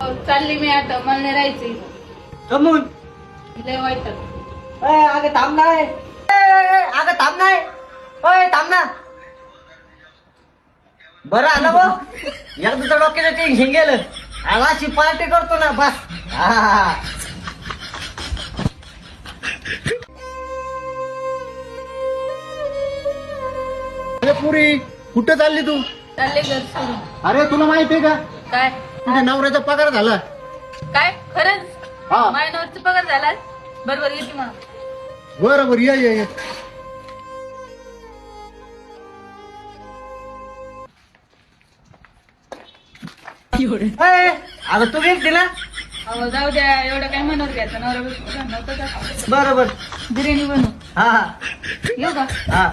चालली मी आता मला नाही राहायची कमून लय वाईट अय अगं थांब नाही अगं थांब नाही अय थांब ना. बरं आलं भाऊ एकदा डोक्याचं टेन्शन गेलं. आला अशी पार्टी करतो ना बस. हा अरे पुरी कुठे चालली तू? चालले घर सोडून अरे तुला माहीत आहे का? काय? तुझ्या नवऱ्याचा पगार झाला. काय? खरंच? हा. मायनवरचा पगार झाला? बरोबर येते मग. बरं बरं ये ये अगं तू गेलती ना? अहो जाऊ द्या एवढं काय मनावर घ्यायचं? नवरा बायको भांडण होतं का? बरं बरं. बिर्याणी बनवू. हा हा. येऊ का हा.